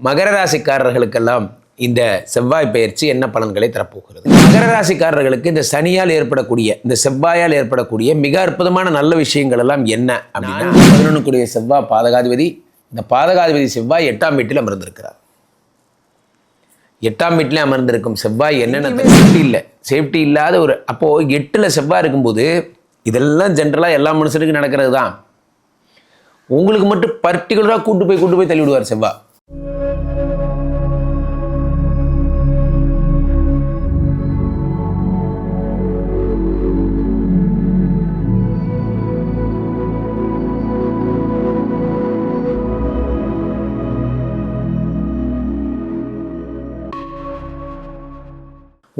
மகர ராசிக்காரர்களுக்கெல்லாம் இந்த செவ்வாய் பயிற்சி என்ன பலன்களை தரப்போகிறது? மகர ராசிக்காரர்களுக்கு இந்த சனியால் ஏற்படக்கூடிய இந்த செவ்வாயால் ஏற்படக்கூடிய மிக அற்புதமான நல்ல விஷயங்கள் எல்லாம் என்ன அப்படின்னா பதினொன்றுக்குரிய செவ்வாய் பாதகாதிபதி இந்த பாதகாதிபதி செவ்வாய் எட்டாம் வீட்டில் அமர்ந்திருக்கிறார். எட்டாம் வீட்டிலே அமர்ந்திருக்கும் செவ்வாய் என்னென்ன சேஃப்டி இல்லை. சேஃப்டி இல்லாத ஒரு அப்போது எட்டில் செவ்வாய் இருக்கும்போது இதெல்லாம் ஜென்ரலாக எல்லா மனுஷனுக்கும் நடக்கிறது தான் உங்களுக்கு மட்டும் பர்டிகுலராக கூட்டு போய் கூட்டு போய் தள்ளி விடுவார் செவ்வாய்.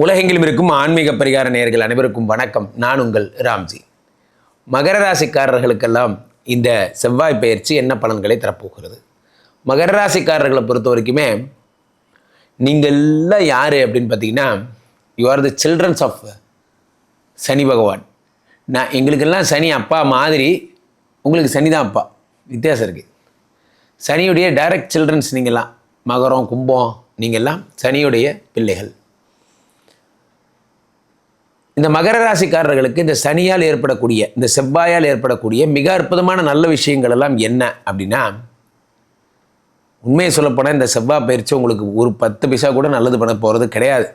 உலகெங்கிலும் இருக்கும் ஆன்மீக பரிகார நேயர்கள் அனைவருக்கும் வணக்கம். நான் உங்கள் ராம்ஜி. மகர ராசிக்காரர்களுக்கெல்லாம் இந்த செவ்வாய் பயிற்சி என்ன பலன்களை தரப்போகிறது? மகர ராசிக்காரர்களை பொறுத்த வரைக்குமே நீங்கள் எல்லாம் யார் அப்படின்னு பார்த்தீங்கன்னா you are the childrens of Shani Bhagavan. நான் எங்களுக்கெல்லாம் சனி அப்பா மாதிரி உங்களுக்கு சனி தான் அப்பா. வித்தியாசம் இருக்குது சனியுடைய டைரக்ட் சில்ட்ரன்ஸ் நீங்கள்லாம் மகரம் கும்பம் நீங்கள்லாம் சனியுடைய பிள்ளைகள். இந்த மகர ராசிக்காரர்களுக்கு இந்த சனியால் ஏற்படக்கூடிய இந்த செவ்வாயால் ஏற்படக்கூடிய மிக அற்புதமான நல்ல விஷயங்கள் எல்லாம் என்ன அப்படின்னா உண்மையை சொல்லப்போனால் இந்த செவ்வாய் பயிற்சி உங்களுக்கு ஒரு பத்து பைசா கூட நல்லது பண்ண போகிறது கிடையாது.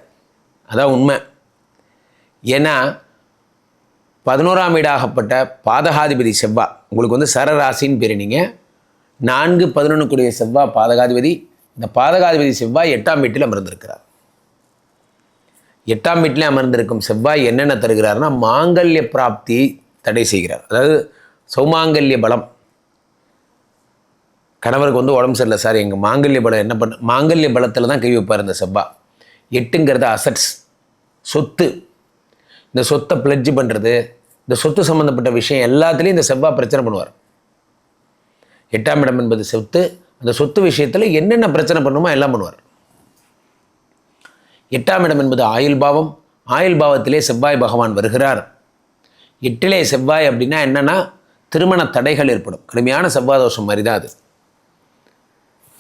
அதான் உண்மை. ஏன்னா பதினோராம் வீடாகப்பட்ட பாதகாதிபதி செவ்வாய் உங்களுக்கு வந்து சரராசின்னு பேர் நீங்கள் நான்கு கூடிய செவ்வாய் பாதகாதிபதி. இந்த பாதகாதிபதி செவ்வாய் எட்டாம் வீட்டில் அமர்ந்திருக்கிறார். எட்டாம் வீட்டிலே அமர்ந்திருக்கும் செவ்வாய் என்னென்ன தருகிறார்னா மாங்கல்ய பிராப்தி தடை செய்கிறார். அதாவது சௌமாங்கல்ய பலம். கணவருக்கு வந்து உடம்பு சரியில்லை சார். எங்கள் மாங்கல்ய பலம் என்ன பண்ண மாங்கல்ய பலத்தில் தான் கை வைப்பார் இந்த செவ்வா எட்டுங்கிறது அசட்ஸ் சொத்து. இந்த சொத்தை பிளட்ஜ் பண்ணுறது இந்த சொத்து சம்மந்தப்பட்ட விஷயம் எல்லாத்துலேயும் இந்த செவ்வா பிரச்சனை பண்ணுவார். எட்டாம் இடம் என்பது சொத்து. அந்த சொத்து விஷயத்தில் என்னென்ன பிரச்சனை பண்ணுமோ எல்லாம் பண்ணுவார். எட்டாம் இடம் என்பது ஆயுள் பாவம். ஆயுள் பாவத்திலே செவ்வாய் பகவான் வருகிறார். எட்டிலே செவ்வாய் அப்படின்னா என்னென்னா திருமண தடைகள் ஏற்படும். கடுமையான செவ்வாய் தோஷம் மாதிரி தான் அது.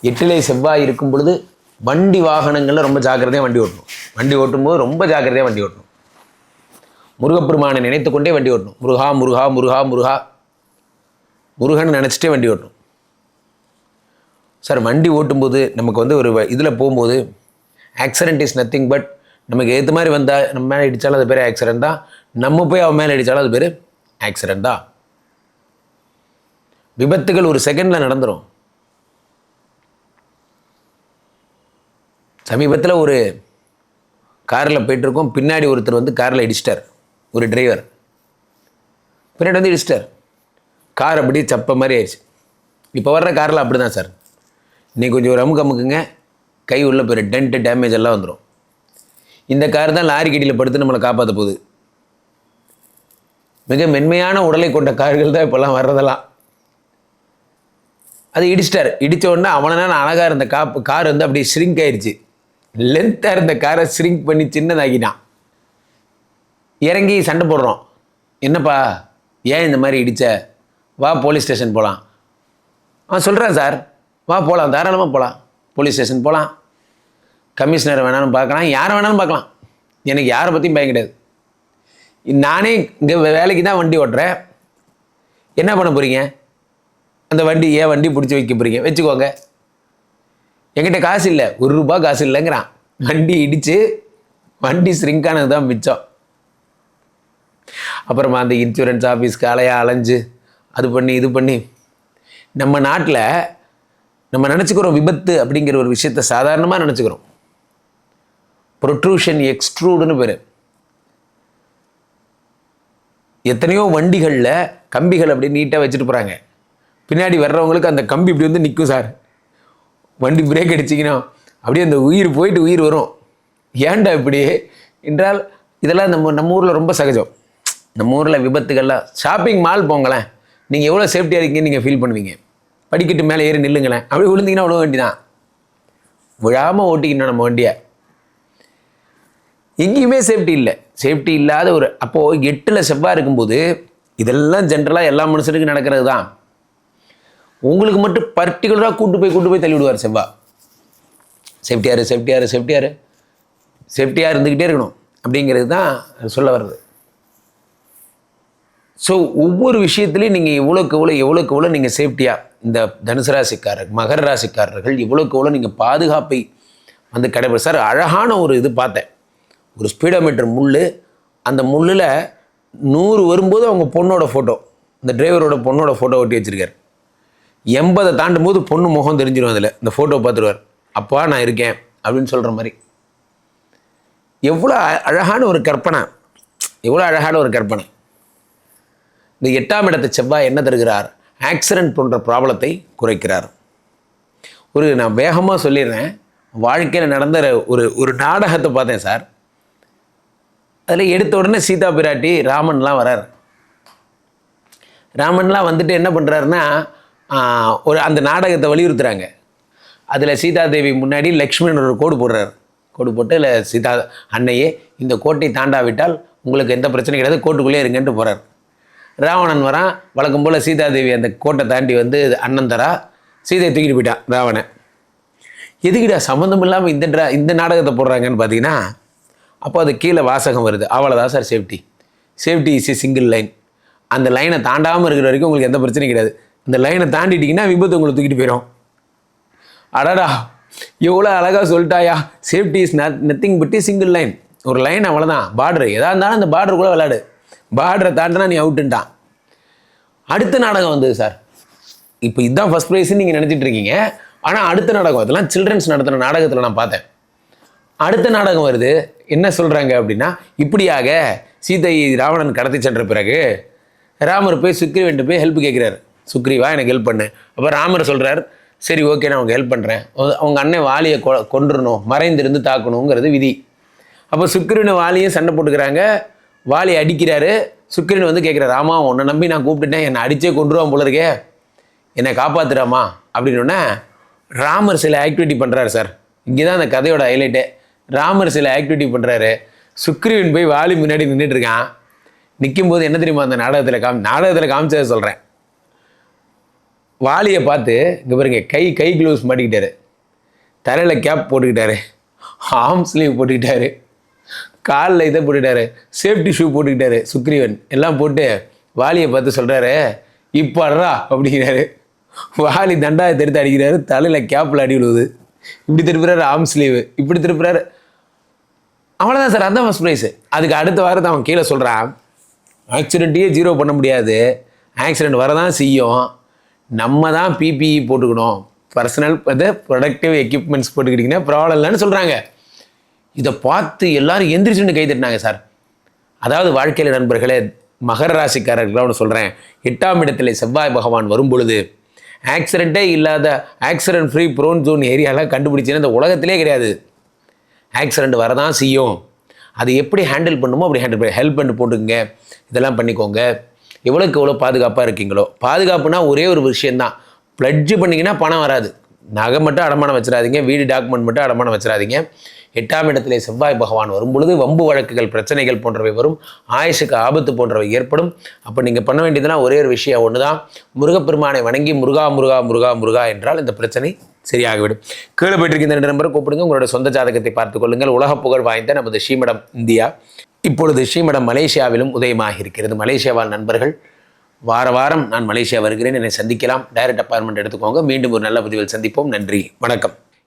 எட்டிலே செவ்வாய் இருக்கும் பொழுது வண்டி வாகனங்களில் ரொம்ப ஜாக்கிரதையாக வண்டி ஓட்டணும். வண்டி ஓட்டும்போது ரொம்ப ஜாக்கிரதையாக வண்டி ஓட்டணும். முருகப்பெருமானை நினைத்து கொண்டே வண்டி ஓட்டணும். முருகா முருகா முருகா முருகா. முருகன் நினச்சிட்டே வண்டி ஓட்டணும். சார் வண்டி ஓட்டும்போது நமக்கு வந்து ஒரு இதில் போகும்போது ஆக்சிடென்ட் இஸ் நத்திங் பட் நமக்கு ஏற்ற மாதிரி வந்தால் நம்ம மேலே அடித்தாலும் அது பேர் ஆக்சிடென்ட் தான். நம்ம போய் அவன் மேலே அடித்தாலும் அது பேர் ஆக்சிடென்ட் தான். விபத்துகள் ஒரு செகண்டில் நடந்துடும் சமீபத்தில் ஒரு காரில் போயிட்டுருக்கோம். பின்னாடி ஒருத்தர் வந்து காரில் இடிச்சிட்டார். ஒரு டிரைவர் பின்னாடி வந்து இடிச்சிட்டார். கார் அப்படியே சப்ப மாதிரி ஆயிடுச்சு. இப்போ வர்ற காரில் அப்படி தான் சார். இன்னைக்கு கொஞ்சம் ஒரு அமுக்கு அமுக்குங்க. கை உள்ள போயிடும் டென்ட்டு டேமேஜ் எல்லாம் வந்துடும் இந்த கார் தான் லாரி கடியில் படுத்து நம்மளை காப்பாற்ற போகுது. மிக மென்மையான உடலை கொண்ட கார்கள் தான் இப்போல்லாம் வர்றதெல்லாம். அது இடிச்சிட்டார். இடித்த உடனே அவனால அழகாக இருந்த காப்பு கார் வந்து அப்படியே ஷ்ரிங்க் ஆயிடுச்சு லென்த்தாக இருந்த காரை ஷ்ரிங்க் பண்ணி சின்னதாக்கிட்டான். இறங்கி சண்டை போடுறோம். என்னப்பா ஏன் இந்த மாதிரி இடித்த வா போலீஸ் ஸ்டேஷன் போகலாம் ஆ சொல்கிறேன் சார் வா போகலாம் தாராளமாக போகலாம் போலீஸ் ஸ்டேஷன் போகலாம். கமிஷனர் வேணாலும் பார்க்கலாம். யாரை வேணாலும் பார்க்கலாம். எனக்கு யாரை பற்றியும் பயம் கிடையாது. நானே இங்கே வேலைக்கு தான் வண்டி ஓட்டுறேன். என்ன பண்ண போகிறீங்க அந்த வண்டி ஏன் வண்டி பிடிச்சி வைக்க போகிறீங்க வச்சுக்கோங்க. என்கிட்ட காசு இல்லை. ஒரு ரூபா காசு இல்லைங்கிறான். வண்டி இடித்து வண்டி ஸ்ரிங்கானது தான் மிச்சம். அப்புறமா அந்த இன்சூரன்ஸ் ஆஃபீஸ்க்கு அலையா அலைஞ்சு அது பண்ணி இது பண்ணி. நம்ம நாட்டில் நம்ம நினச்சிக்கிறோம் விபத்து அப்படிங்கிற ஒரு விஷயத்த சாதாரணமாக நினச்சிக்கிறோம். ப்ரொட்ரூஷன் எக்ஸ்ட்ரூடுன்னு பேர். எத்தனையோ வண்டிகளில் கம்பிகள் அப்படி நீட்டாக வச்சுட்டு போகிறாங்க பின்னாடி வர்றவங்களுக்கு அந்த கம்பி இப்படி வந்து நிற்கும் சார். வண்டி பிரேக் அடிச்சிங்கன்னா அப்படியே அந்த உயிர் போயிட்டு உயிர் வரும். ஏன்டா இப்படி? என்றால் இதெல்லாம் நம்ம நம்ம ஊரில் ரொம்ப சகஜம். நம்ம ஊரில் விபத்துகள்லாம் ஷாப்பிங் மால் போங்களேன். நீங்கள் எவ்வளோ சேஃப்டியாக இருக்கீங்கன்னு நீங்கள் ஃபீல் பண்ணுவீங்க. படிக்கட்டு மேலே ஏறி நில்லுங்களேன். அப்படி விழுந்தீங்கன்னா விழுக வேண்டிதான். விழாமல் ஓட்டிக்கணும் நம்ம வண்டியை. எங்கேயுமே சேஃப்டி இல்லை. சேஃப்டி இல்லாத ஒரு அப்போது எட்டில் செவ்வாய் இருக்கும்போது இதெல்லாம் ஜென்ரலாக எல்லா மனுஷனுக்கும் நடக்கிறது தான் உங்களுக்கு மட்டும் பர்டிகுலராக கூட்டு போய் கூட்டு போய் தள்ளி விடுவார் செவ்வாய். சேஃப்டியாரு சேஃப்டியாரு சேஃப்டியாரு சேஃப்டியாக இருந்துக்கிட்டே இருக்கணும். அப்படிங்கிறது தான் சொல்ல வர்றது. ஸோ ஒவ்வொரு விஷயத்துலையும் நீங்கள் எவ்வளோக்கு எவ்வளோ எவ்வளோக்கு எவ்வளோ நீங்கள் சேஃப்டியாக இந்த தனுசு ராசிக்காரர் மகர ராசிக்காரர்கள் இவ்வளோக்கு எவ்வளோ நீங்கள் பாதுகாப்பை வந்து கடைபிடி சார் அழகான ஒரு இது பார்த்தேன். ஒரு ஸ்பீடோமீட்டர் முள் அந்த முள்ளில் நூறு வரும்போது அவங்க பொண்ணோட ஃபோட்டோ இந்த டிரைவரோட பொண்ணோட ஃபோட்டோ ஒட்டி வச்சுருக்கார். எண்பதை தாண்டும் போது பொண்ணு முகம் தெரிஞ்சிடும் அதில். இந்த ஃபோட்டோ பார்த்துருவார். அப்பா நான் இருக்கேன். அப்படின்னு சொல்கிற மாதிரி. எவ்வளோ அ- அழகான ஒரு கற்பனை. எவ்வளோ அழகான ஒரு கற்பனை. இந்த எட்டாம் இடத்தை செவ்வாய் என்ன தருகிறார்? ஆக்சிடென்ட் போன்ற ப்ராப்ளத்தை குறைக்கிறார். ஒரு நான் வேகமாக சொல்லிடுறேன். வாழ்க்கையில் நடந்த ஒரு ஒரு நாடகத்தை பார்த்தேன் சார். அதில் எடுத்த உடனே சீதா பிராட்டி ராமன்லாம் வரார். ராமன்லாம் வந்துட்டு என்ன பண்ணுறாருன்னா ஒரு அந்த நாடகத்தை வலியுறுத்துறாங்க. அதில் சீதாதேவி முன்னாடி லக்ஷ்மணன் ஒரு கோடு போடுறாரு. கோடு போட்டு இல்லை சீதா அன்னையே இந்த கோட்டை தாண்டாவிட்டால் உங்களுக்கு எந்த பிரச்சனையும் கிடையாது கோட்டுக்குள்ளே இருங்கன்ட்டு போகிறார் ராவணன் வரான். வழக்கம் போல் சீதாதேவி அந்த கோட்டை தாண்டி வந்து அண்ணந்தரா சீதையை தூக்கிட்டு போயிட்டான் ராவணன். எதுக்குடா சம்மந்தம் இல்லாமல் இந்த ட்ரா இந்த நாடகத்தை போடுறாங்கன்னு பார்த்தீங்கன்னா அப்போ அது கீழே வாசகம் வருது. அவ்வளோதான் sir safety safety is a single line அந்த லைனை தாண்டாமல் இருக்கிற வரைக்கும் உங்களுக்கு எந்த பிரச்சனையும் கிடையாது. இந்த லைனை தாண்டிட்டீங்கன்னா விபத்து உங்களை தூக்கிட்டு போயிடும் அடடா எவ்வளோ அழகாக சொல்லிட்டாயா. சேஃப்டி இஸ் நத் நத்திங் பட் சிங்கிள் லைன் ஒரு லைன் அவ்வளோதான் பார்டர் எதாக இருந்தாலும் அந்த பார்டருக்குள்ளே விளையாடு. பார்டரை தாண்டினா நீ அவுட்டுன்ட்டான். அடுத்த நாடகம் வந்தது சார் இப்போ இதுதான் ஃபஸ்ட் ப்ரைஸ்ன்னு நீங்கள் நினச்சிட்டு இருக்கீங்க. ஆனால் அடுத்த நாடகம் இதெல்லாம் சில்ட்ரன்ஸ் நடத்துகிற நாடகத்தில் நான் பார்த்தேன். அடுத்த நாடகம் வருது. என்ன சொல்கிறாங்க அப்படின்னா இப்படியாக சீதை ராவணன் கடத்தி சென்ற பிறகு ராமர் போய் சுக்ரீவன்ட்டு போய் ஹெல்ப் கேட்குறாரு சுக்ரீவா எனக்கு ஹெல்ப் பண்ணு. அப்போ ராமர் சொல்கிறார் சரி ஓகே நான் அவங்க ஹெல்ப் பண்ணுறேன் அவங்க அண்ணன் வாலியை கொ கொண்டுடணும் மறைந்திருந்து தாக்கணுங்கிறது விதி. அப்போ சுக்ரீவனை வாலியும் சண்டை போட்டுக்கிறாங்க. வாலி அடிக்கிறாரு. சுக்கிரன் வந்து கேட்குறாரு ஆமா உன்னை நம்பி நான் கூப்பிட்டுட்டேன். என்னை அடிச்சே கொண்டுருவான் போல இருக்கே. என்னை காப்பாத்துறாமா? அப்படின்னோடனே ராமர் சில ஆக்டிவிட்டி பண்ணுறாரு சார் இங்கே தான் அந்த கதையோட ஹைலைட்டே ராமர் சில ஆக்டிவிட்டி பண்ணுறாரு சுக்ரீவன் போய் வாலி முன்னாடி நின்றுட்டு இருக்கான். நிற்கும்போது என்ன தெரியுமா அந்த நாடகத்தில் காமி நாடகத்தில் காமிச்சதை சொல்கிறேன் வாலியை பார்த்து இங்கே பாருங்க கை கை க்ளவுஸ் மாட்டிக்கிட்டாரு. தலையில் கேப் போட்டுக்கிட்டாரு. ஆர்ம் ஸ்லீவ் போட்டுக்கிட்டாரு. காலில் இதை போட்டுக்கிட்டாரு. சேஃப்டி ஷூ போட்டுக்கிட்டாரு சுக்ரீவன். எல்லாம் போட்டு வாலியை பார்த்து சொல்கிறாரு இப்போ அப்படிங்கிறாரு. வாலி தண்டாயத்தை எடுத்து அடிக்கிறாரு தலையில் கேப்பில் அடி விழுவுது. இப்படி திருப்புறாரு ஆர்ம் ஸ்லீவு இப்படி திருப்புறாரு. அவ்வளோதான் சார் அதான் ஃபஸ்ட் ப்ரைஸு அதுக்கு அடுத்த வாரத்தை அவன் கீழே சொல்கிறான் ஆக்சிடெண்ட்டையே ஜீரோ பண்ண முடியாது. ஆக்சிடெண்ட் வரதான் செய்யும். நம்ம தான் பிபிஇ போட்டுக்கணும். பர்சனல் அது ப்ரொடக்டிவ் எக்யூப்மெண்ட்ஸ் போட்டுக்கிட்டிங்கன்னா ப்ராப்ளம் இல்லைன்னு சொல்கிறாங்க இதை பார்த்து எல்லாரும் எந்திரிச்சுன்னு கை தட்டினாங்க சார். அதாவது வாழ்க்கையில் நண்பர்களே மகர ராசிக்காரர்களாக ஒன்று சொல்கிறேன் எட்டாம் இடத்துல செவ்வாய் பகவான் வரும் பொழுது ஆக்சிடெண்ட்டே இல்லாத ஆக்சிடென்ட் ஃப்ரீ ப்ரோன் ஜோன் ஏரியாலாம் கண்டுபிடிச்சின்னு இந்த உலகத்திலே கிடையாது. ஆக்சிடெண்ட் வரதான் செய்யும். அது எப்படி ஹேண்டில் பண்ணுமோ அப்படி ஹேண்டில் பண்ணி ஹெல்ப் பண்ணி போட்டுக்குங்க. இதெல்லாம் பண்ணிக்கோங்க. எவ்வளோக்கு எவ்வளோ பாதுகாப்பாக இருக்கீங்களோ பாதுகாப்புனா ஒரே ஒரு விஷயந்தான் ப்ளட்ஜு பண்ணிங்கன்னா பணம் வராது. நகை மட்டும் அடமானம் வச்சிடாதீங்க. வீடு டாக்குமெண்ட் மட்டும் அடமானம் வச்சிடாதீங்க. எட்டாம் இடத்திலே செவ்வாய் பகவான் வரும் பொழுது வம்பு வழக்குகள் பிரச்சனைகள் போன்றவை வரும். ஆயுஷுக்கு ஆபத்து போன்றவை ஏற்படும். அப்போ நீங்கள் பண்ண வேண்டியதுலாம் ஒரே ஒரு விஷயம் ஒன்று தான் முருகப்பெருமானை வணங்கி முருகா முருகா முருகா முருகா என்றால் இந்த பிரச்சனை சரியாகிவிடும். கீழே போயிட்டு இந்த ரெண்டு நம்பரை கூப்பிடுங்க. உங்களோட சொந்த ஜாதகத்தை பார்த்துக் கொள்ளுங்கள். உலக புகழ் வாய்ந்த நமது ஸ்ரீமடம் இந்தியா. இப்பொழுது ஸ்ரீமடம் மலேசியாவிலும் உதயமாக இருக்கிறது. மலேசியாவால் நண்பர்கள் வார வாரம் நான் மலேசியா வருகிறேன். என்னை சந்திக்கலாம். டைரக்ட் அப்பாயின்மெண்ட் எடுத்துக்கோங்க. மீண்டும் ஒரு நல்ல பதிவில் சந்திப்போம். நன்றி. வணக்கம்.